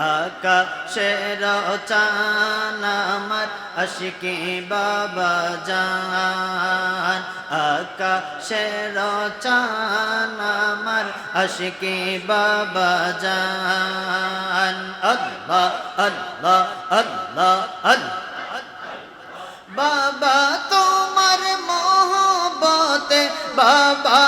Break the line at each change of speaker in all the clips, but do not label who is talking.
আকাশের চান আমার আশিকি বাবা জান। আকাশের চান আমার আশিকি বাবা জান। আল্লাহ আল্লাহ আল্লাহ আল্লাহ। বাবা, তোমার মোহবতে বাবা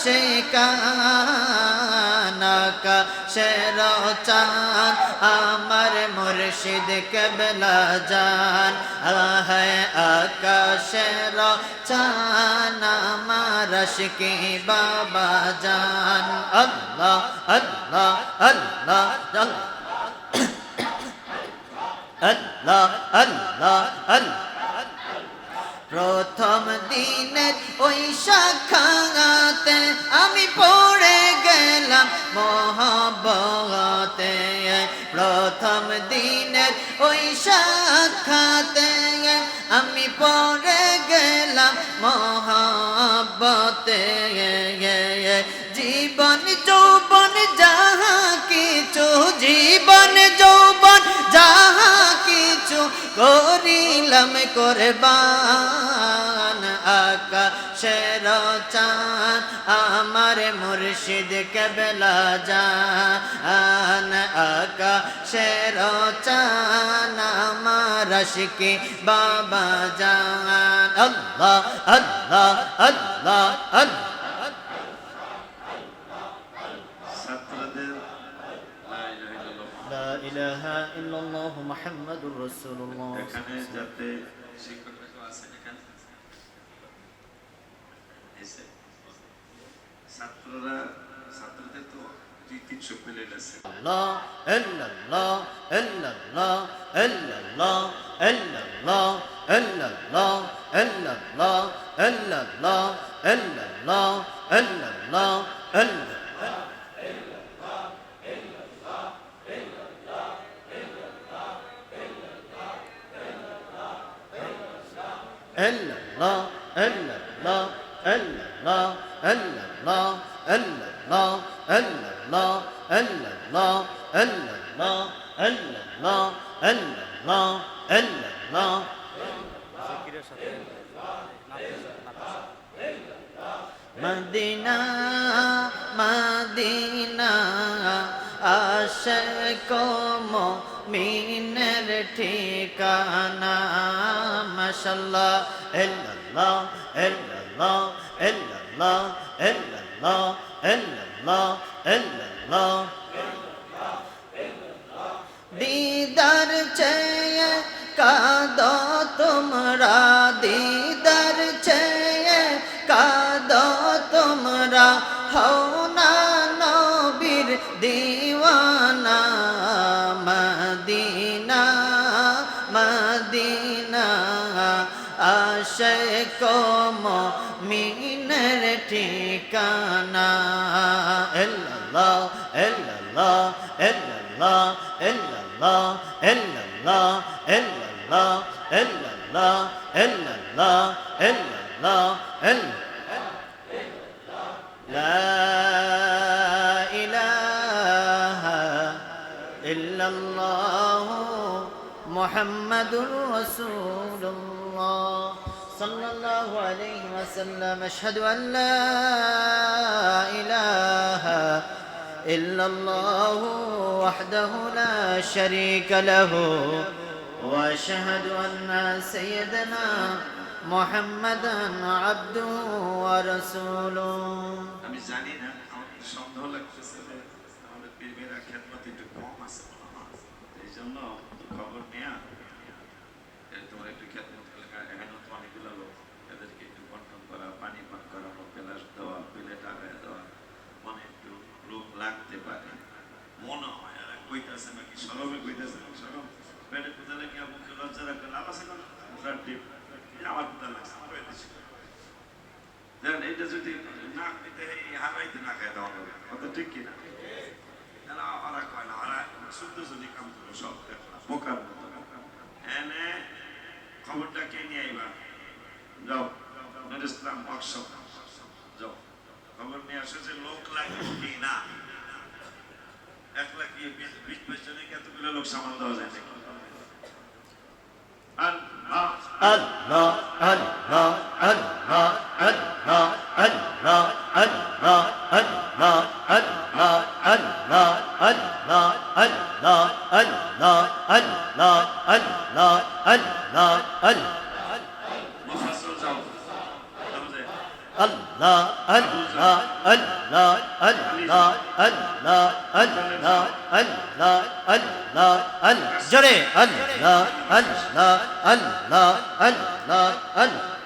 আসে কানাকা শের চান আমার মুর্শিদ কবলা জান। আহে আকাশের চান আমার আশিকি বাবা জান। আল্লাহ আল্লাহ আল্লাহ আল্লাহ। আল্লাহ আল্লাহ আল্লাহ। প্রথম দিনের ওই শাখাতে আমি পড়ে গেলাম মহাবতে প্রথম দিনের ওই শাখাতে আমি পড়ে গেলাম মহাবতে জীবন যৌবন যাহা করিলাম করবান আকাশের চান আমার মুর্শিদ কেবলা জান। আকাশের চান আমার আশিকি বাবা জান। আল্লাহ আল্লাহ আল্লাহ আল্লাহ।
ইল্লাল্লাহ।
لا إله إلا الله محمد رسول الله
এখানে যাতে শিক্ষকরা আছেন এখানে এসে ছাত্ররা ছাত্রদের তো দুই তিনশো প্লেট আছে
الله إلا الله إلا الله إلا الله إلا الله إلا الله إلا الله إلا الله إلا الله إلا الله إلا إلا الله illallah illallah illallah illallah illallah illallah illallah illallah illallah illallah illallah জিকিরের সাথে মদিনা ঠিকানা মশাল্লাহ ইল্লাল্লাহ ইল্লাল্লাহ ইল্লাল্লাহ ইল্লাল্লাহ ইল্লাল্লাহ ইল্লাল্লাহ দিদার চেয়ে কাদ তোমরা দিদার চেয়ে কাদ তোমরা হও না নবীর দিওয়ানা আশক মিনের ঠিকানা ইল্লাল্লাহ ইল্লাল্লাহ ইল্লাল্লাহ ইল্লাল্লাহ ইল্লাল্লাহ ইল্লাল্লাহ ইল্লাল্লাহ ইল্লাল্লাহ ইল্লাল্লাহ ইল্লাল্লাহ لا إله إلا الله محمد رسول الله صلى الله عليه وسلم أشهد أن لا إله إلا الله وحده لا شريك له وأشهد أن سيدنا محمدا عبده ورسوله.
পারে মনে হয় আর কইতাছে নাকি সরমে? কইতাছে নাকি সরম? পেটে কোথা লাগে মুখে লজ্জা রাখলে লাভ আছে না? ওটার ডিপ আমার কোথা লাগছে আমার হয়ে দিচ্ছে দেখেন এটা যদি না নিতে হারাইতে না খায় দেওয়া হবে কথা ঠিক কিনা? তাহলে ওরা কয় না ওরা শুদ্ধ জনি কাম করো সব বোকার মতো। এনে খবরটা কে নিয়ে আইবা? যাও। নুর ইসলাম ওয়ার্কশপ যাও। খবর নিয়ে আসে যে লোক লাগবে কি না। একলা কি বিশ বাইশ জনে কি এতগুলো লোক সামাল দেওয়া যায় নাকি আল্লাহ
Allah, Allah, Allah, Allah, Allah, Allah, Allah, Allah, Allah, Allah, Allah, Allah, Allah, Allah, Allah, Allah, Allah, Allah, Allah, Allah, Allah, Allah, Allah, Allah, জোরে Allah, Allah, Allah, Allah, Allah.